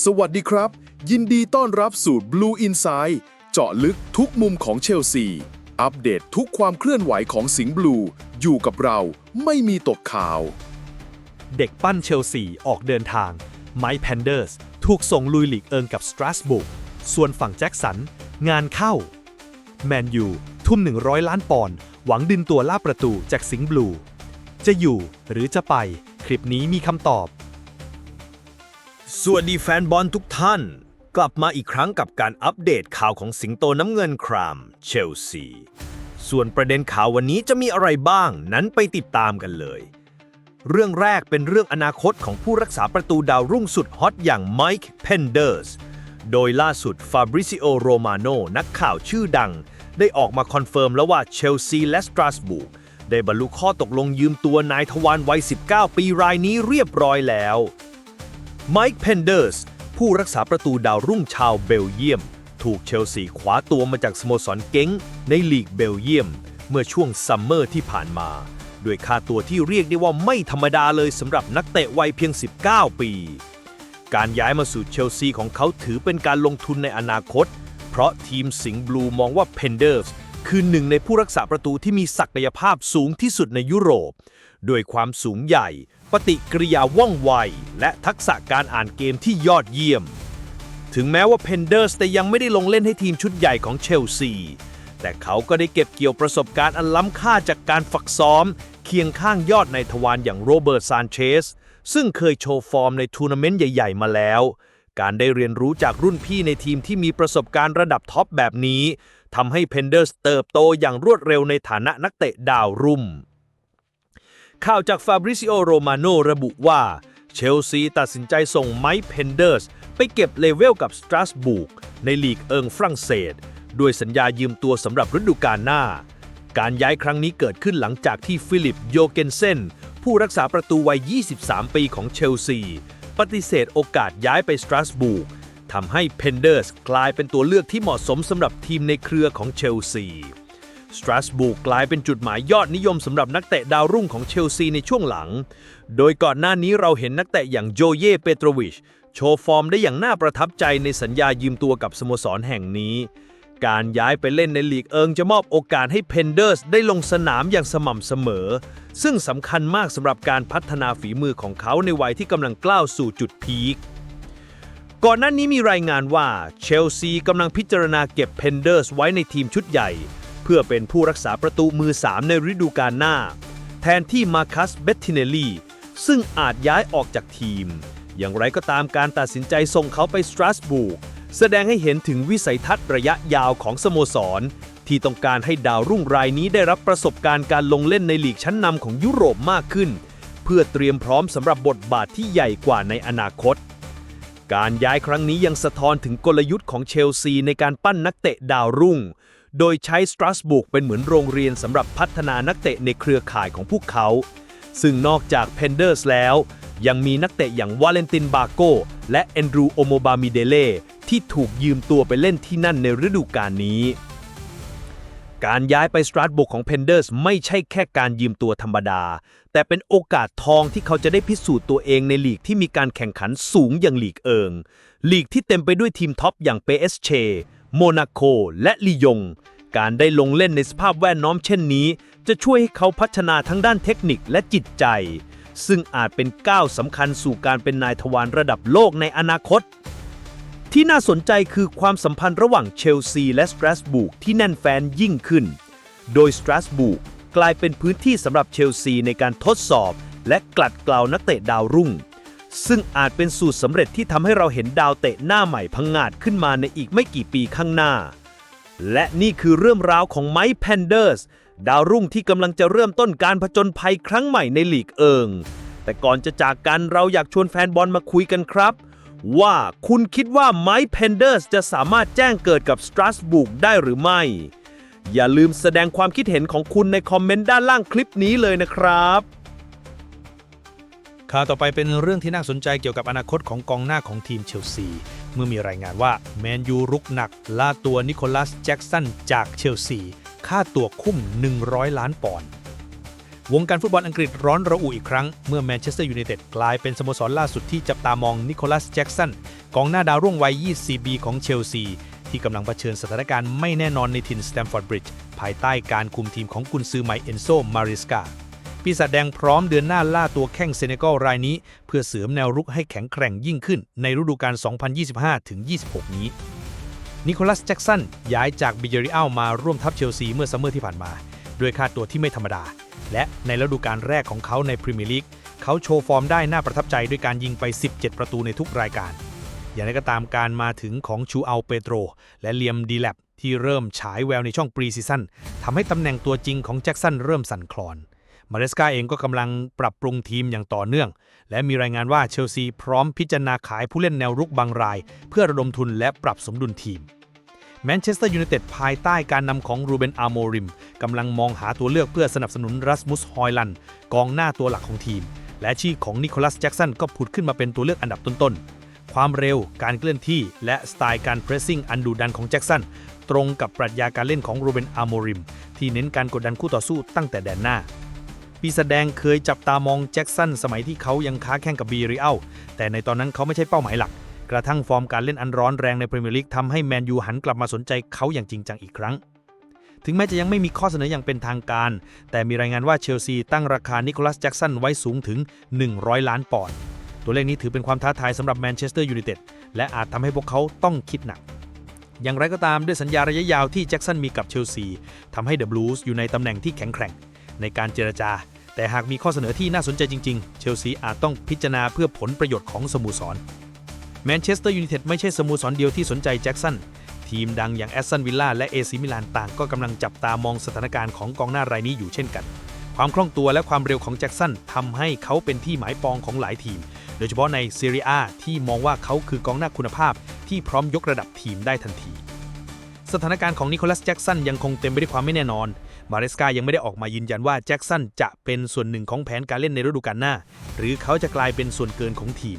สวัสดีครับ ยินดีต้อนรับสู่ Blue Inside เจาะลึกทุกมุมของเชลซี อัปเดตทุกความเคลื่อนไหวของสิงห์บลู อยู่กับเราไม่มีตกข่าว เด็กปั้นเชลซีออกเดินทาง ไมค์แพนเดอร์ส ถูกส่งลุยหลีกเอิงกับสตราสบุกส่วนฝั่งแจ็คสัน งานเข้า แมนยู ทุ่ม 100 ล้านปอนด์หวังดึงตัวล่าประตูจากสิงห์บลู จะอยู่หรือจะไป คลิปนี้มีคำตอบ สวัสดีแฟนบอลทุกท่าน กลับมาอีกครั้งกับการอัปเดตข่าวของสิงโตน้ำเงินคราม เชลซี ส่วนประเด็นข่าววันนี้จะมีอะไรบ้างนั้นไปติดตามกันเลย เรื่องแรกเป็นเรื่องอนาคตของผู้รักษาประตูดาวรุ่งสุดฮอตอย่างไมค์เพนเดอร์สโดยล่าสุดฟาบริซิโอโรมาโนนักข่าวชื่อดัง ได้ออกมาคอนเฟิร์มแล้วว่าเชลซีและสตราสบูกได้บรรลุข้อตกลงยืมตัวนายทวารวัย 19 ปีรายนี้เรียบร้อยแล้ว ไมค์เพนเดอร์สผู้รักษาประตูดาวรุ่งชาวเบลเยียม ถูกเชลซีคว้าตัวมาจากสโมสรเก้งในลีกเบลเยียม เมื่อช่วงซัมเมอร์ที่ผ่านมาด้วยค่าตัวที่เรียกได้ว่าไม่ธรรมดาเลยสำหรับนักเตะวัยเพียง 19 ปี การย้ายมาสู่เชลซีของเขาถือเป็นการลงทุนในอนาคต เพราะทีมสิงห์บลูมองว่าเพนเดอร์สคือหนึ่งในผู้รักษาประตูที่มีศักยภาพสูงที่สุดในยุโรป ด้วยความสูงใหญ่ ปฏิกิริยาว่องไว และทักษะการอ่านเกมที่ยอดเยี่ยม ถึงแม้ว่าเพนเดอร์สแต่ยังไม่ได้ลงเล่นให้ทีมชุดใหญ่ของเชลซี แต่เขาก็ได้เก็บเกี่ยวประสบการณ์อันล้ำค่าจากการฝึกซ้อม เคียงข้างยอดในทวารอย่างโรเบิร์ตซานเชส ซึ่งเคยโชว์ฟอร์มในทัวร์นาเมนต์ใหญ่ ๆ มาแล้วการได้เรียนรู้จากรุ่นพี่ในทีมที่มีประสบการณ์ระดับท็อปแบบนี้ทำให้เพนเดอร์สเติบโตอย่างรวดเร็วในฐานะนักเตะดาวรุ่ม ข่าวจากฟาบริซิโอโรมาโนระบุว่า เชลซีตัดสินใจส่งไมค์เพนเดอร์ส ไปเก็บเลเวลกับสตราสบูกในลีกเอิงฝรั่งเศส ด้วยสัญญายืมตัวสำหรับฤดูกาลหน้า การย้ายครั้งนี้เกิดขึ้นหลังจากที่ฟิลิปโยเกนเซนผู้รักษาประตูวัย 23 ปีของเชลซี ปฏิเสธโอกาสย้ายไปสตราสบูกทำให้เพนเดอร์สกลายเป็นตัวเลือกที่เหมาะสมสำหรับทีมในเครือของเชลซี สตราสบูกกลายเป็นจุดหมายยอดนิยมสำหรับนักเตะดาวรุ่งของเชลซีในช่วงหลัง โดยก่อนหน้านี้เราเห็นนักเตะอย่างโจเย่เปโตรวิช โชว์ฟอร์มได้อย่างน่าประทับใจในสัญญายืมตัวกับสโมสรแห่งนี้ การย้ายไปเล่นในลีกเอิงจะมอบโอกาสให้เพนเดอร์สได้ลงสนามอย่างสม่ำเสมอ ซึ่งสำคัญมากสำหรับการพัฒนาฝีมือของเขาในวัยที่กำลังกล้าวสู่จุดพีคก่อนหน้านี้มีรายงานว่าเชลซีกำลังพิจารณาเก็บเพนเดอร์สไว้ในทีมชุดใหญ่ เพื่อเป็นผู้รักษาประตูมือ 3 ในฤดูกาลหน้า แทนที่มาคัสเบตติเนลีซึ่งอาจย้ายออกจากทีม อย่างไรก็ตามการตัดสินใจส่งเขาไปสตราสบูร์กแสดงให้เห็นถึงวิสัยทัศน์ระยะยาวของสโมสร ที่ต้องการให้ดาวรุ่งรายนี้ได้รับประสบการณ์การลงเล่นในลีกชั้นนำของยุโรปมากขึ้น เพื่อเตรียมพร้อมสำหรับบทบาทที่ใหญ่กว่าในอนาคต การย้ายครั้งนี้ยังสะท้อนถึงกลยุทธ์ของเชลซีในการปั้นนักเตะดาวรุ่ง โดยใช้สตราสบุกเป็นเหมือนโรงเรียนสำหรับพัฒนานักเตะในเครือข่ายของพวกเขา ซึ่งนอกจากเพนเดอร์สแล้ว ยังมีนักเตะอย่างวาเลนตินบาโกและแอนดรูโอโมบามิเดเล่ที่ถูกยืมตัวไปเล่นที่นั่นในฤดูกาลนี้ การย้ายไปสตราสบุกของเพนเดอร์สไม่ใช่แค่การยืมตัวธรรมดา แต่เป็นโอกาสทองที่เขาจะได้พิสูจน์ตัวเองในลีกที่มีการแข่งขันสูงอย่างลีกเอิงลีกที่เต็มไปด้วยทีมท็อปอย่างเปเอสเช โมนาโกและลียง การได้ลงเล่นในสภาพแวดล้อมเช่นนี้ จะช่วยให้เขาพัฒนาทั้งด้านเทคนิคและจิตใจ ซึ่งอาจเป็นก้าวสำคัญสู่การเป็นนายทวารระดับโลกในอนาคต ที่น่าสนใจคือความสัมพันธ์ระหว่างเชลซีและสตราสบูกที่แน่นแฟนยิ่งขึ้น โดยสตราสบูกกลายเป็นพื้นที่สำหรับเชลซีในการทดสอบ และกลัดเกลานักเตะดาวรุ่ง ซึ่งอาจเป็นสูตรสำเร็จที่ทำให้เราเห็นดาวเตะหน้าใหม่พังงาดขึ้นมาในอีกไม่กี่ปีข้างหน้า และนี่คือเรื่องราวของไมค์แพนเดอร์สดาวรุ่งที่กำลังจะเริ่มต้นการผจญภัยครั้งใหม่ในลีกเอิง แต่ก่อนจะจากกันเราอยากชวนแฟนบอลมาคุยกันครับ ว่าคุณคิดว่าไมค์เพนเดอร์สจะสามารถแจ้งเกิดกับสตราสบุกได้หรือไม่ อย่าลืมแสดงความคิดเห็นของคุณในคอมเมนต์ด้านล่างคลิปนี้เลยนะครับ ข่าวต่อไปเป็นเรื่องที่น่าสนใจเกี่ยวกับอนาคตของกองหน้าของทีมเชลซี เมื่อมีรายงานว่าแมนยูรุกหนักล่าตัวนิโคลัสแจ็กสันจากเชลซี ค่าตัวคุ้ม 100 ล้านปอนด์วงการฟุตบอลอังกฤษร้อนระอุอีกครั้ง เมื่อแมนเชสเตอร์ยูไนเต็ดกลายเป็นสโมสรล่าสุดที่จับตามองนิโคลัสแจ็กสันกองหน้าดาวรุ่งวัย20ปีของเชลซี ที่กำลังเผชิญสถานการณ์ไม่แน่นอนในถิ่นสแตมฟอร์ดบริดจ์ภายใต้การคุมทีมของกุนซือใหม่เอนโซมาริสกา ปีศาจแดงพร้อมเดือนหน้าล่าตัวแข้งเซเนกัลรายนี้ เพื่อเสริมแนวรุกให้แข็งแกร่งยิ่งขึ้นในฤดูกาล 2025-26 นี้ นิโคลัสแจ็กสันย้ายจากบิเยริอัลมาร่วมทัพเชลซีเมื่อซัมเมอร์ที่ผ่านมา ด้วยค่าตัวที่ไม่ธรรมดา และในฤดูกาลแรกของเขาในพรีเมียร์ลีกเขาโชว์ฟอร์มได้น่าประทับใจด้วยการยิงไป 17 ประตูในทุกรายการ อย่างไรก็ตามการมาถึงของชูอัลเปโตร และเลียมดีแลบที่เริ่มฉายแววในช่องปรีซีซั่นทำให้ตำแหน่งตัวจริงของแจ็กสันเริ่มสั่นคลอน มาเรสกาเองก็กำลังปรับปรุงทีมอย่างต่อเนื่อง และมีรายงานว่าเชลซีพร้อมพิจารณาขายผู้เล่นแนวรุกบางราย เพื่อระดมทุนและปรับสมดุลทีมแมนเชสเตอร์ยูไนเต็ดภายใต้การนำของรูเบนอาร์โมริมกำลังมองหาตัวเลือกเพื่อสนับสนุนรัสมุสฮอยลันด์กองหน้าตัวหลักของทีม และชื่อของนิโคลัสแจ็กสันก็ผุดขึ้นมาเป็นตัวเลือกอันดับต้นๆ ความเร็ว การเคลื่อนที่ และสไตล์การเพรสซิ่งอันดุดันของแจ็กสันตรงกับปรัชญาการเล่นของรูเบนอาร์โมริมที่เน้นการกดดันคู่ต่อสู้ตั้งแต่แดนหน้า ปีศาจแดงเคยจับตามองแจ็คสันสมัยที่เขายังค้าแข่งกับบีริอัลแต่ในตอนนั้นเขาไม่ใช่เป้าหมายหลัก กระทั่งฟอร์มการเล่นอันร้อนแรงในพรีเมียร์ลีกทำให้แมนยูหันกลับมาสนใจเขาอย่างจริงจังอีกครั้ง ถึงแม้จะยังไม่มีข้อเสนออย่างเป็นทางการ แต่มีรายงานว่าเชลซีตั้งราคานิโคลัสแจ็กสันไว้สูงถึง 100 ล้านปอนด์ตัวเลขนี้ถือเป็นความท้าทายสำหรับแมนเชสเตอร์ยูไนเต็ดและอาจทำให้พวกเขาต้องคิดหนักอย่างไรก็ตามด้วยสัญญาระยะยาวที่แจ็กสันมีกับเชลซีทำให้เดอะบลูส์อยู่ในตำแหน่งที่แข็งแกร่ง ในการเจรจา แต่หากมีข้อเสนอที่น่าสนใจจริง ๆ เชลซีอาจต้องพิจารณาเพื่อผลประโยชน์ของสโมสรแมนเชสเตอร์ยูไนเต็ดไม่ใช่สโมสรเดียวที่สนใจแจ็คสันทีมดังอย่างแอสตันวิลล่าและเอซิมิลานต่างก็กำลังจับตามองสถานการณ์ของกองหน้ารายนี้อยู่เช่นกัน ความคล่องตัวและความเร็วของแจ็คสันทำให้เขาเป็นที่หมายปองของหลายทีม โดยเฉพาะในซีเรียอาที่มองว่าเขาคือกองหน้าคุณภาพที่พร้อมยกระดับทีมได้ทันที สถานการณ์ของนิโคลัสแจ็กสันยังคงเต็มไปด้วยความไม่แน่นอน มาเรสกายังไม่ได้ออกมายืนยันว่าแจ็กสันจะเป็นส่วนหนึ่งของแผนการเล่นในฤดูกาลหน้า หรือเขาจะกลายเป็นส่วนเกินของทีม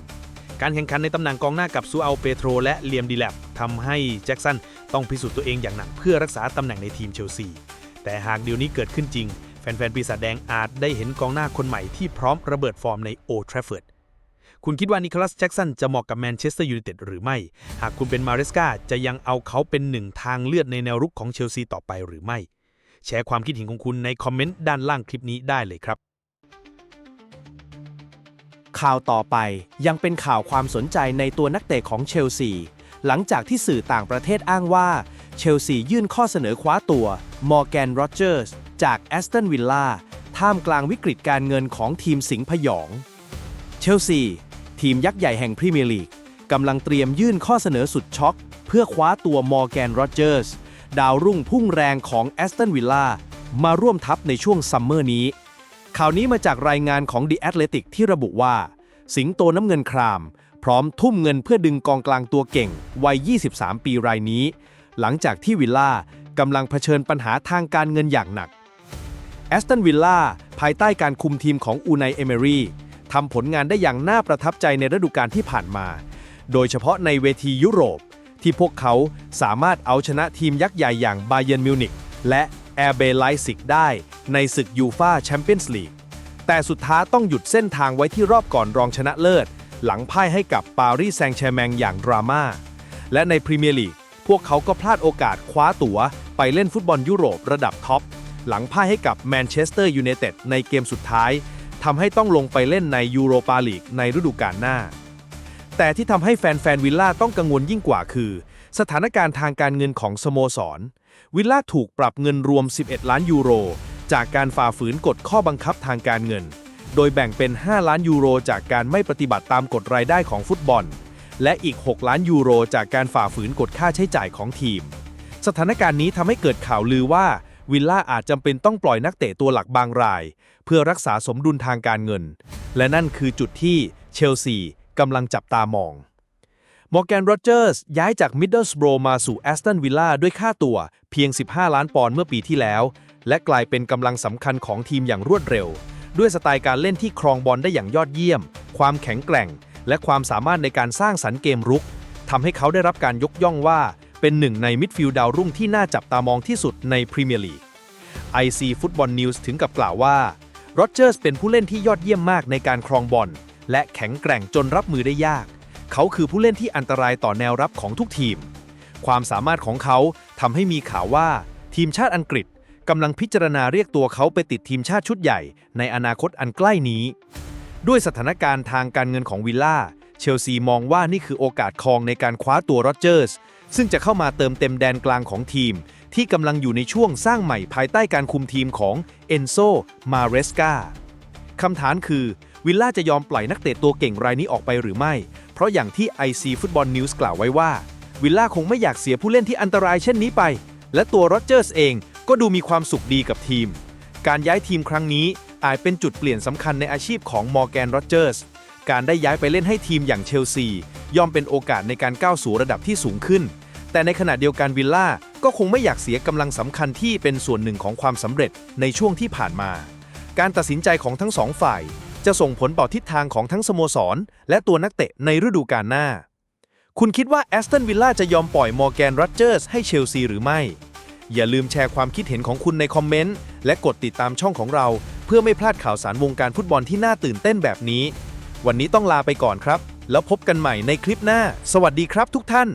การแข่งขันในตำแหน่งกองหน้ากับซูอัลเปโตรและเลียมดีแลบทำให้แจ็กสันต้องพิสูจน์ตัวเองอย่างหนักเพื่อรักษาตำแหน่งในทีมเชลซี แต่หากเดี๋ยวนี้เกิดขึ้นจริง แฟนๆปีศาจแดงอาจได้เห็นกองหน้าคนใหม่ที่พร้อมระเบิดฟอร์มในโอทราฟเฟิร์ดคุณคิดว่านิโคลัสแจ็กสันจะเหมาะกับแมนเชสเตอร์ยูไนเต็ดหรือไม่ หากคุณเป็นมาเรสกาจะยังเอาเขาเป็นหนึ่งทางเลือดในแนวรุกของเชลซีต่อไปหรือไม่ แชร์ความคิดเห็นของคุณในคอมเมนต์ด้านล่างคลิปนี้ได้เลยครับ ข่าวต่อไปยังเป็นข่าวความสนใจในตัวนักเตะของเชลซี หลังจากที่สื่อต่างประเทศอ้างว่า เชลซียื่นข้อเสนอคว้าตัวมอร์แกนโรเจอร์สจากแอสตันวิลล่าท่ามกลางวิกฤตการเงินของทีมสิงห์พยอง เชลซี ทีมยักษ์ใหญ่แห่งพรีเมียร์ลีกกำลังเตรียมยื่นข้อเสนอสุดช็อก เพื่อคว้าตัวมอร์แกนโรเจอร์ส ดาวรุ่งพุ่งแรงของแอสตันวิลล่ามาร่วมทัพในช่วงซัมเมอร์นี้ ข่าวนี้มาจากรายงานของ The Athletic ที่ระบุว่า สิงโตน้ำเงินคราม พร้อมทุ่มเงินเพื่อดึงกองกลางตัวเก่ง วัย 23 ปีรายนี้ หลังจากที่วิลล่ากำลังเผชิญปัญหาทางการเงินอย่างหนักแอสตันวิลล่าภายใต้การคุมทีมของอูไนเอเมรีทำผลงานได้อย่างน่าประทับใจในฤดูกาลที่ผ่านมา โดยเฉพาะในเวทียุโรป ที่พวกเขาสามารถเอาชนะทีมยักษ์ใหญ่อย่างบาเย r n มิวนิกและแอร์เบไลซิกได้ในศึกยูฟาแชมเปี้ยนส์ลีกแต่สุดท้ายต้องหยุดเส้นทางไว้ที่รอบก่อนรองชนะเลิศ หลังพ่ายให้กับปารีสแซงต์แชร์แมงอย่างดราม่าและในพรีเมียร์ลีกพวกเขาก็พลาดโอกาสคว้าตั๋ว ไปเล่นฟุตบอลยุโรประดับท็อป หลังพ่ายให้กับแมนเชสเตอร์ยูไนเต็ดในเกมสุดท้ายทำให้ต้องลงไปเล่นในยูโรปาลีกในฤดูกาลหน้า แต่ที่ทำให้แฟนๆวิลล่าต้องกังวลยิ่งกว่าคือ สถานการณ์ทางการเงินของสโมสร วิลล่าถูกปรับเงินรวม 11 ล้านยูโร จากการฝ่าฝืนกฎข้อบังคับทางการเงิน โดยแบ่งเป็น 5 ล้านยูโร จากการไม่ปฏิบัติตามกฎรายได้ของฟุตบอล และอีก 6 ล้านยูโร จากการฝ่าฝืนกฎค่าใช้จ่ายของทีม สถานการณ์นี้ทำให้เกิดข่าวลือว่าวิลล่าอาจจำเป็นต้องปล่อยนักเตะตัวหลักบางราย เพื่อรักษาสมดุลทางการเงิน และนั่นคือจุดที่เชลซี กำลังจับตามองมอร์แกนโรเจอร์สย้ายจากมิดเดิลสโบรมาสู่แอสตันวิลล่าด้วยค่าตัวเพียง 15 ล้านปอนด์เมื่อปีที่แล้ว และกลายเป็นกำลังสำคัญของทีมอย่างรวดเร็ว ด้วยสไตล์การเล่นที่ครองบอลได้อย่างยอดเยี่ยม ความแข็งแกร่ง และความสามารถในการสร้างสรรค์เกมรุกทำให้เขาได้รับการยกย่องว่า เป็นหนึ่งในมิดฟิลด์ดาวรุ่งที่น่าจับตามองที่สุดในพรีเมียร์ลีก IC Football News ถึงกับกล่าวว่าโรเจอร์สเป็นผู้เล่นที่ยอดเยี่ยมมากในการครองบอล และแข็งแกร่งจนรับมือได้ยาก เขาคือผู้เล่นที่อันตรายต่อแนวรับของทุกทีม ความสามารถของเขาทำให้มีข่าวว่า ทีมชาติอังกฤษกำลังพิจารณาเรียกตัวเขาไปติดทีมชาติชุดใหญ่ ในอนาคตอันใกล้นี้ ด้วยสถานการณ์ทางการเงินของวิลล่า เชลซีมองว่านี่คือโอกาสทองในการคว้าตัวโรเจอร์ส ซึ่งจะเข้ามาเติมเต็มแดนกลางของทีม ที่กำลังอยู่ในช่วงสร้างใหม่ภายใต้การคุมทีมของเอนโซ มาเรสกาคำถามคือ วิลล่าจะยอมปล่อยนักเตะตัวเก่งรายนี้ออกไปหรือไม่ เพราะอย่างที่ IC Football News กล่าวไว้ว่า วิลล่าคงไม่อยากเสียผู้เล่นที่อันตรายเช่นนี้ไป และตัวโรเจอร์สเองก็ดูมีความสุขดีกับทีม การย้ายทีมครั้งนี้อาจเป็นจุดเปลี่ยนสำคัญในอาชีพของมอร์แกนโรเจอร์สการได้ย้ายไปเล่นให้ทีมอย่างเชลซี ย่อมเป็นโอกาสในการก้าวสู่ระดับที่สูงขึ้น แต่ในขณะเดียวกันวิลล่าก็คงไม่อยากเสียกำลังสำคัญที่เป็นส่วนหนึ่งของความสำเร็จในช่วงที่ผ่านมา การตัดสินใจของทั้งสองฝ่าย จะส่งผลต่อทิศทางของทั้งสโมสร และตัวนักเตะในฤดูกาลหน้า คุณคิดว่าแอสตันวิลล่าจะยอมปล่อยมอร์แกนโรเจอร์สให้เชลซีหรือไม่ อย่าลืมแชร์ความคิดเห็นของคุณในคอมเมนต์ และกดติดตามช่องของเรา เพื่อไม่พลาดข่าวสารวงการฟุตบอลที่น่าตื่นเต้นแบบนี้ วันนี้ต้องลาไปก่อนครับ แล้วพบกันใหม่ในคลิปหน้า สวัสดีครับทุกท่าน